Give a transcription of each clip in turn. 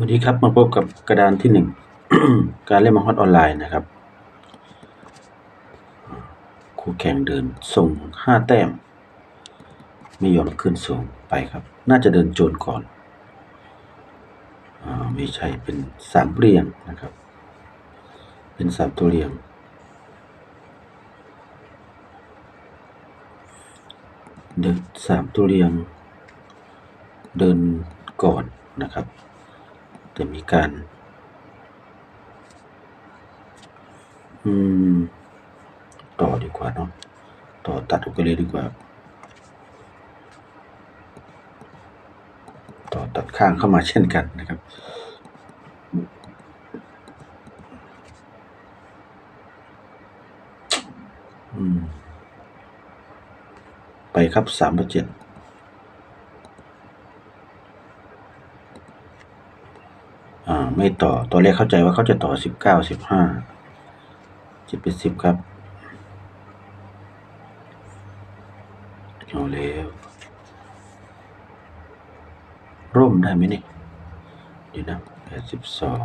วันนี้ครับมาพบกับกระดานที่หนึ่ง การเล่นมาฮอตออนไลน์นะครับ คู่แข่งเดินส่งห้าแต้ม ไม่ยอมขึ้นส่งไปครับ น่าจะเดินโจรก่อนอไม่ใช่เป็นสามเรียงนะครับ เป็นสามตัวเรียง เดินสามตัวเรียง เดินก่อนนะครับ จะมีการ อืม ต่อดีกว่าเนาะ ต่อตัดออกไปเลยดีกว่า ต่อตัดข้างเข้ามาเช่นกันนะครับอืมไปครับสามเจ็ด อ่า ไม่ต่อตอนแรกเข้าใจว่าเขาจะต่อสิบเก้าสิบห้าจะเป็นสิบครับเอาแล้วร่มได้ไหมเนี่ยเดี๋ยวนะแปดสิบสอง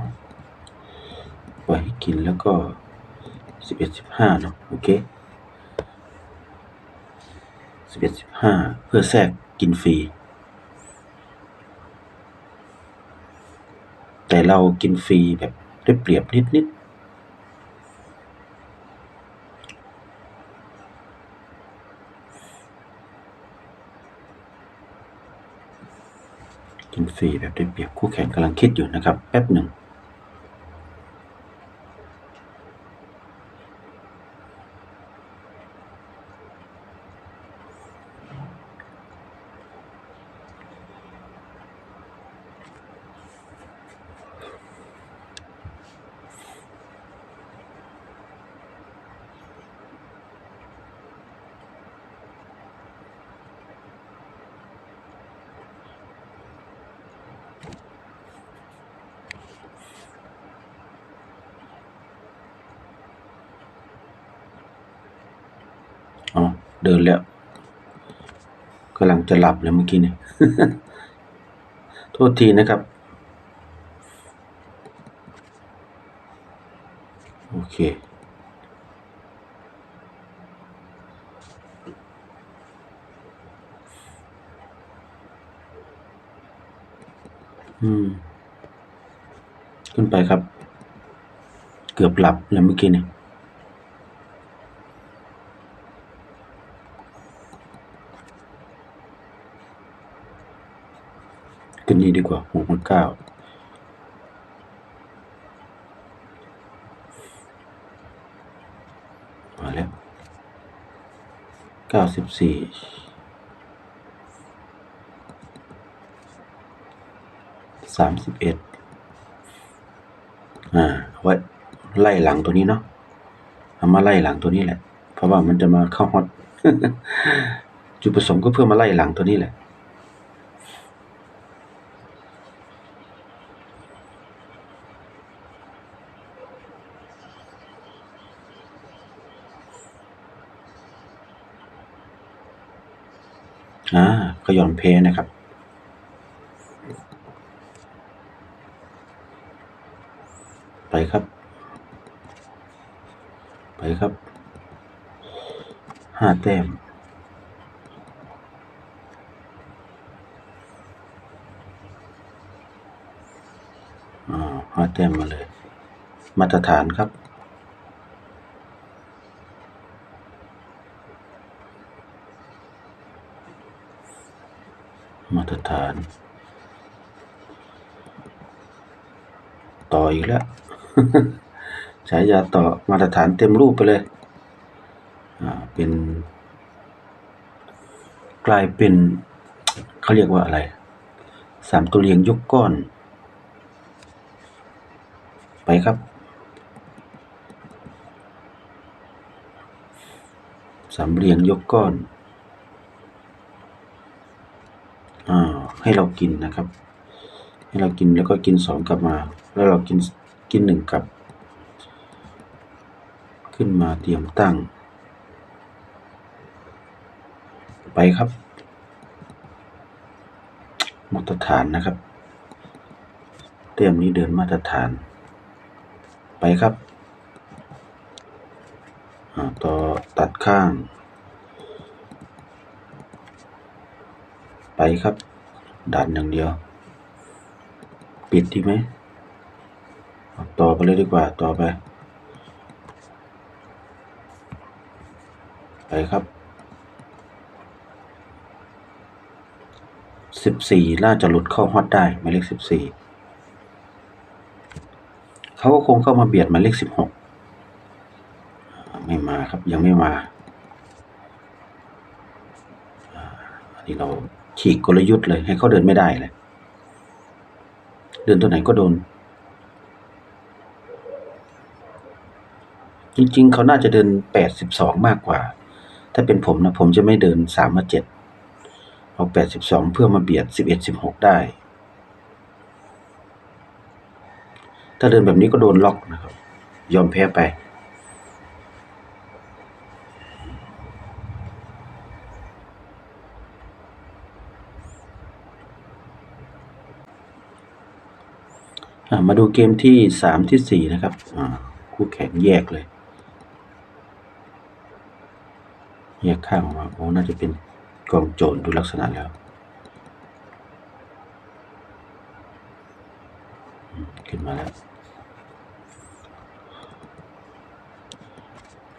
ปล่อยให้กินแล้วก็สิบเอ็ดสิบห้าเนาะโอเคสิบเอ็ดสิบห้าเพื่อแทรกกินฟรี แต่เรากินฟรีแบบได้เปรียบนิดนิดกินฟรีแบบได้เปรียบคู่แข่งกำลังคิดอยู่นะครับ แป๊บหนึ่ง อ๋อ เดินแล้วกำลังจะหลับแล้วเมื่อกี้เนี่ย โทษทีนะครับ โอเค อืม ขึ้นไปครับ เกือบหลับแล้วเมื่อกี้เนี่ย ขึ้นนี้ดีกว่าหกพันเก้ามาแล้วเก้าสิบสี่สามสิบเอ็ดอ่าไว้ไล่หลังตัวนี้เนาะเอามาไล่หลังตัวนี้แหละ เพราะว่ามันจะมาเข้าฮอตจุดประสงค์ก็เพื่อมาไล่หลังตัวนี้แหละ อ่าก็หย่อน เพนะครับ ไปครับ ไปครับห้าแต้มอ่าห้าแต้มมาเลย มาตรฐานครับ ตรฐาน ต่ออีกแล้วฉายาต่อมาตรฐานเต็มรูปไปเลย อ่า เป็น กลายเป็นเขาเรียกว่าอะไร สามตัวเรียงยกก้อน ไปครับ สามเหลี่ยงยกก้อน อ่า ให้เรากินนะครับ ให้เรากินแล้วก็กินสองกลับมา แล้วเรากินกินหนึ่งกลับ ขึ้นมาเตรียมตั้ง ไปครับ มาตรฐานนะครับ เต็มนี้เดินมาตรฐาน ไปครับต่อตัดข้าง ไป ครับ ดันอย่างเดียว ปิดดีไหมต่อไปเลยดีกว่าต่อไป ไปครับสิบสี่น่าจะหลุดเข้าฮอตได้หมายเลขสิบสี่เขาก็คงเข้ามาเบียดหมายเลขสิบหกไม่มาครับยังไม่มาอันนี้เรา ฉีกกลยุทธ์เลย ให้เขาเดินไม่ได้เลย เดินตัวไหนก็โดน จริง ๆ เขาน่าจะเดินแปดสิบสองมากกว่า ถ้าเป็นผมนะ ผมจะไม่เดินสามมาเจ็ดเอาแปดสิบสองเพื่อมาเบียดสิบเอ็ดสิบหกได้ ถ้าเดินแบบนี้ก็โดนล็อกนะครับ ยอมแพ้ไป มาดูเกมที่สามที่สี่นะครับคู่แข่งแยกเลย แยกข้างออกมาโอ้น่าจะเป็นกองโจรดูลักษณะแล้ว ขึ้นมาแล้ว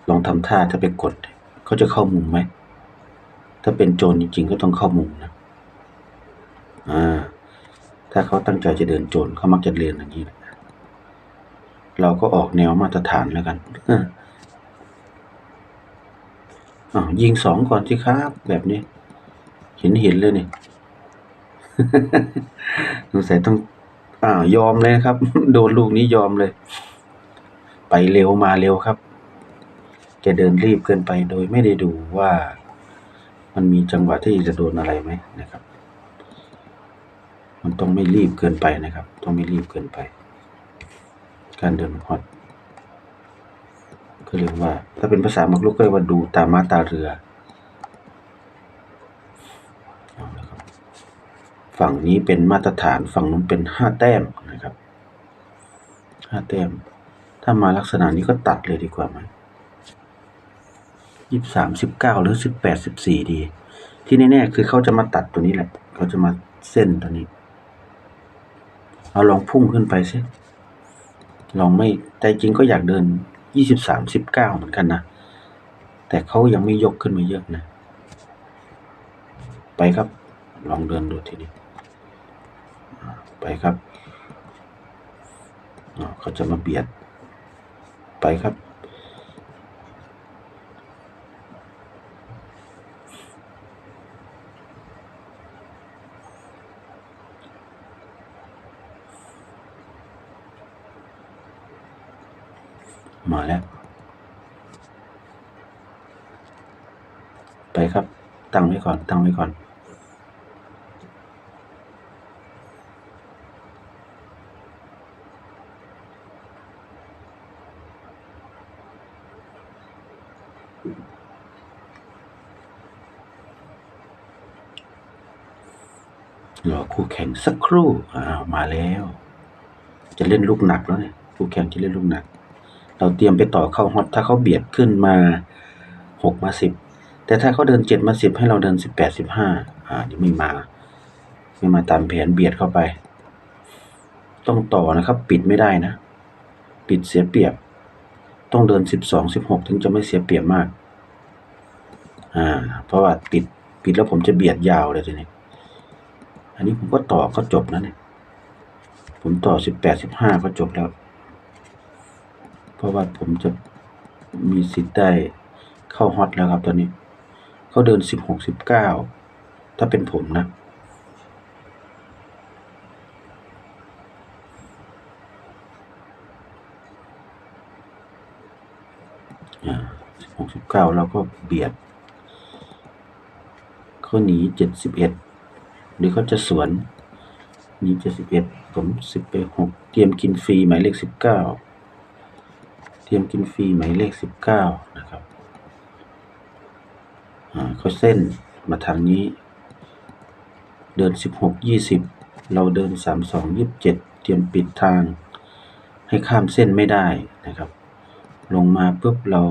ลองทำท่าถ้าไปกด เขาจะเข้ามุมไหม ถ้าเป็นโจรจริงๆ ก็ต้องเข้ามุมนะ อ่า ถ้าเขาตั้งใจจะเดินโจรเขามักจะเรียนอย่างนี้ เราก็ออกแนวมาตรฐานแล้วกันอ้าวยิงสองก่อนสิครับแบบนี้ เห็นเห็นเลยนี่สงสัยต้องอ้าวยอมเลยครับ โดนลูกนี้ยอมเลย ไปเร็วมาเร็วครับแกเดินรีบเกินไปโดยไม่ได้ดูว่า มันมีจังหวะที่จะโดนอะไรไหมนะครับ มันต้องไม่รีบเกินไปนะครับ ต้องไม่รีบเกินไป การเดินฮอตก็เรียกว่า ถ้าเป็นภาษามักลุกก็เรียกว่าดูตามมาตาเรือฝั่งนี้เป็นมาตรฐานฝั่งนู้นเป็นห้าแต้มนะครับห้าแต้ม ถ้ามาลักษณะนี้ก็ตัดเลยดีกว่าไหมยี่สามสิบเก้าหรือสิบแปดสิบสี่ดี ที่แน่ๆคือเขาจะมาตัดตัวนี้แหละ เขาจะมาเส้นตัวนี้ เอาลองพุ่งขึ้นไปสิลองไม่แต่จริงก็อยากเดินยี่สิบสามสิบเก้าเหมือนกันนะ แต่เขายังไม่ยกขึ้นมาเยอะนะ ไปครับ ลองเดินดูทีนี้อ่ไปครับเขาจะมาเบียด ไปครับ มาแล้ว ไปครับ ตั้งไว้ก่อน ตั้งไว้ก่อน รอคู่แข่งสักครู่ อ้าว มาแล้ว จะเล่นลูกหนักแล้วเนี่ย คู่แข่งจะเล่นลูกหนัก เราเตรียมไปต่อเข้าฮอตถ้าเขาเบียดขึ้นมาหกมาสิบแต่ถ้าเขาเดินเจ็ดมาสิบให้เราเดินสิบแปดสิบห้าอ่านี่ไม่มา ไม่มาตามแผนเบียดเข้าไป ต้องต่อนะครับ ปิดไม่ได้นะ ปิดเสียเปรียบ ต้องเดินสิบสองสิบหกถึงจะไม่เสียเปรียบมาก อ่า เพราะว่าปิดปิดแล้วผมจะเบียดยาวเลยทีนี้อันนี้ผมก็ต่อก็จบแล้วเนี่ยผมต่อสิบแปดสิบห้าก็จบแล้ว ราะว่าผมจะมีสิทธิ์ได้เข้าฮอตแล้วครับตอนนี้ เขาเดินสิบหกสิบเก้าถ้าเป็นผมนะ สิบหกสิบเก้าเราก็เบียด เขาหนีเจ็ดสิบเอ็ดหรือเขาจะสวนหนีเจ็ดสิบเอ็ดผมสิบไปหกเตรียมกินฟรีหมายเลขสิบเก้า เตรียมกินฟรีหมายเลขสิบเก้านะครับเขาเส้นมาทางนี้ เดินสิบหกยี่สิบเราเดินสามสองยี่สิบเจ็ดเตรียมปิดทาง ให้ข้ามเส้นไม่ได้นะครับ ลงมาปุ๊บเรา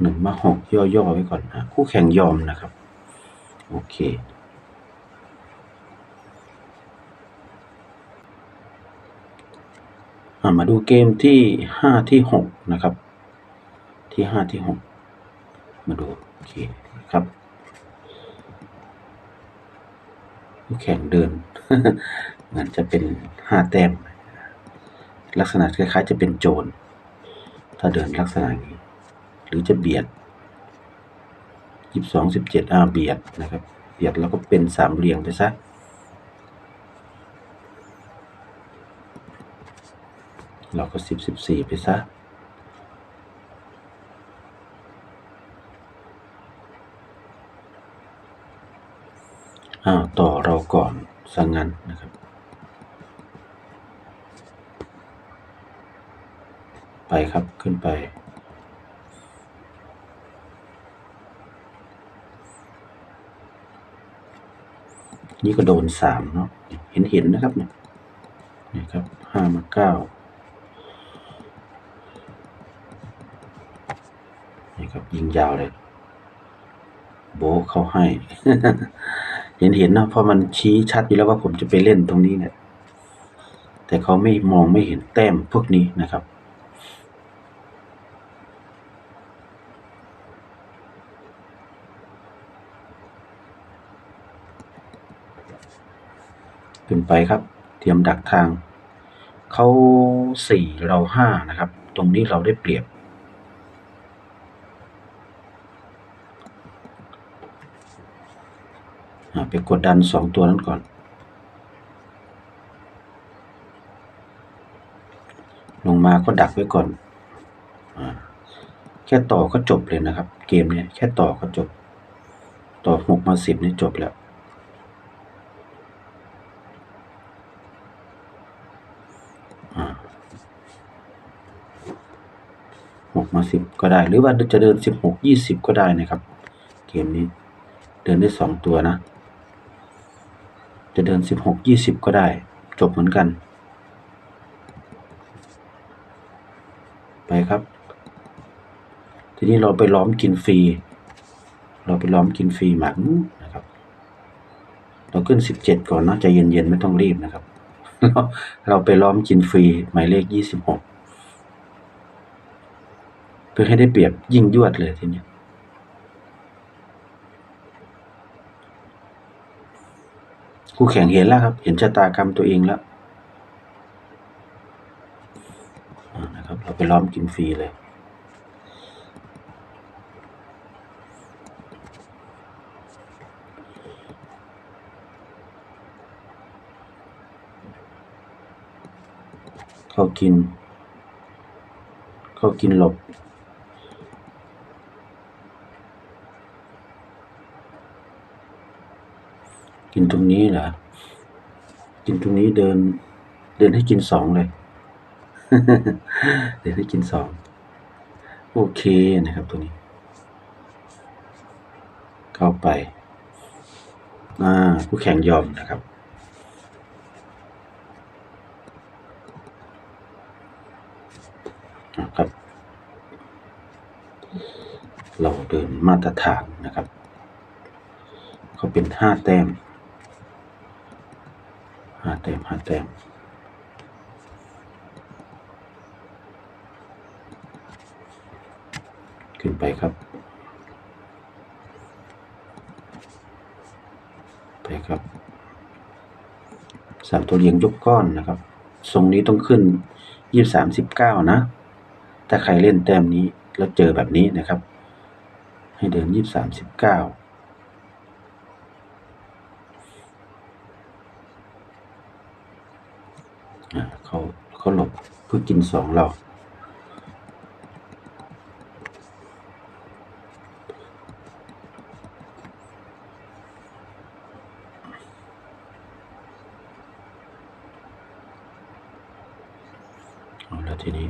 หนึ่งมาหกย่อๆไว้ก่อนนะคู่แข่งยอมนะครับ โอเค อะ มาดูเกมที่ห้าที่หกนะครับ ที่ห้าที่หกมาดูโอเคครับแข่งเดินเหมือนจะเป็นห้าแต้ม ลักษณะคล้ายๆจะเป็นโจร ถ้าเดินลักษณะนี้ หรือจะเบียดยี่สิบสองสิบเจ็ดอ่าเบียดนะครับ เบียดแล้วก็เป็นสามเหลี่ยมไปซะ เราก็สิบสิบสี่ไปซะอ้าวต่อเราก่อนสังงั้นนะครับ ไปครับขึ้นไปนี่ก็โดนสามเนาะเห็นเห็นนะครับเนี่ยนี่ครับห้ามาเก้า นี่ครับยิงยาวเลย โบเขาให้ เห็นเห็นนะเพราะมันชี้ชัดอยู่แล้วว่าผมจะไปเล่นตรงนี้เนี่ย แต่เขาไม่มองไม่เห็นแต้มพวกนี้นะครับขึ้นไปครับ เตรียมดักทาง เขาสี่เราห้านะครับ ตรงนี้เราได้เปรียบ อ่า ไปกดดันสองตัวนั้นก่อนลงมาก็ดักไว้ก่อนอแค่ต่อก็จบเลยนะครับ เกมเนี้ยแค่ต่อก็จบ ต่อหกมาสิบนี่จบแล้ว หกมาสิบก็ได้ หรือว่าจะเดินสิบหกยี่สิบก็ได้นะครับ เกมนี้ เดินได้สองตัวนะ จะเดินสิบหกยี่สิบก็ได้ จบเหมือนกัน ไปครับ ทีนี้เราไปล้อมกินฟรี เราไปล้อมกินฟรีหมากนู้นนะครับ เราขึ้นสิบเจ็ดก่อนนะใจเย็นๆ ไม่ต้องรีบนะครับ เราเราไปล้อมกินฟรีหมายเลขยี่สิบหกเพื่อให้ได้เปรียบยิ่งยวดเลยทีนี้ คู่แข่งเห็นแล้วครับ เห็นชะตากรรมตัวเองแล้วนะครับ เราไปล้อมกินฟรีเลย เขากิน เขากินหลบ กินตรงนี้เหรอกินตรงนี้เดิน เดินให้กินสองเลย เดินให้กินสองโอเคนะครับตัวนี้ เข้าไปอ่าผู้แข่งยอมนะครับนะครับ เราเดินมาตรฐานนะครับ เขาเป็นห้าแต้มาแต้มห้าแต้มขึ้นไปครับ ไปครับสามตัวเรียงยกก้อนนะครับ ทรงนี้ต้องขึ้นยี่สามสิบเก้านะ ถ้าใครเล่นแต้มนี้แล้วเจอแบบนี้นะครับ ให้เดินยี่สามสิบเก้าเขาเขาหลบ เพื่อกินสองเราเอาแล้วทีนี้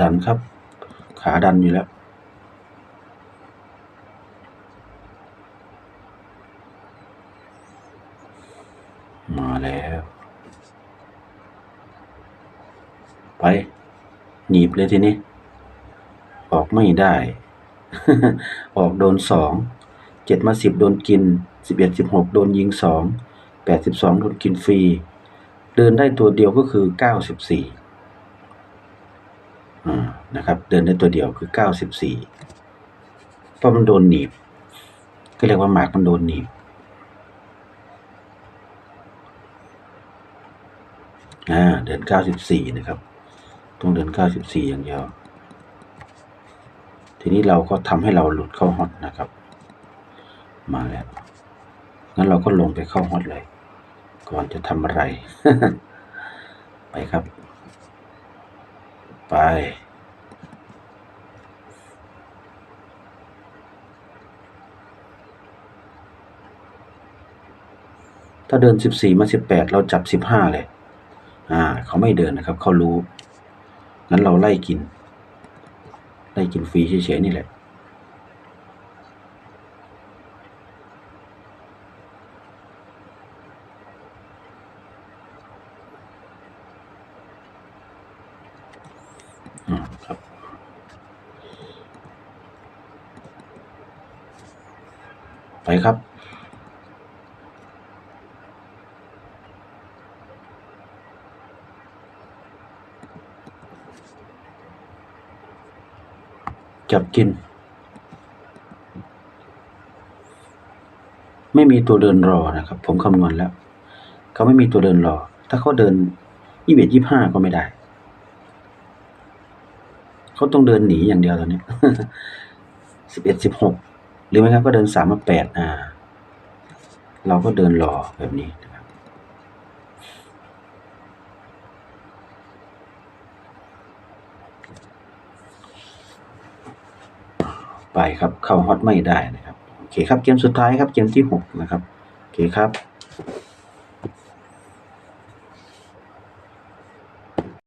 ดันครับ ขาดันอยู่แล้ว อ มาแล้ว ไป หนีบ เลยทีนี้ ออกไม่ได้ ออกโดนสองเจ็ดมาสิบโดนกินสิบเอ็ดสิบหกโดนยิงสองแปดสิบสองโดนกินฟรีเดินได้ตัวเดียวก็คือเก้าสิบสี่อ่านะครับ เดินได้ตัวเดียวคือเก้าสิบสี่เพราะมันโดนหนีบ ก็เรียกว่าหมากมันโดนหนีบอ่าเดินเก้าสิบสี่นะครับ ต้องเดินเก้าสิบสี่อย่างเดียว ทีนี้เราก็ทำให้เราหลุดเข้าฮอตนะครับ มาแล้ว งั้นเราก็ลงไปเข้าฮอตเลย ก่อนจะทำอะไร ไปครับ ไป ถ้าเดินสิบสี่มาสิบแปดเราจับสิบห้าเลย อ่า เขาไม่เดินนะครับ เขารู้ งั้นเราไล่กิน ไล่กินฟรีเฉยๆนี่แหละ ครับไปครับ จับกิน ไม่มีตัวเดินรอนะครับ ผมคำนวณแล้ว เขาไม่มีตัวเดินรอ ถ้าเขาเดินยี่สิบยี่ห้าก็ไม่ได้ เขาต้องเดินหนีอย่างเดียวตอนนี้สิบเอ็ดสิบหกหรือไม่งั้นก็เดินสามมาแปดอ่า เราก็เดินรอแบบนี้นะครับ ไปครับเข้าฮอตไม่ได้นะครับโอเคครับเกมสุดท้ายครับเกมที่หกนะครับโอเคครับ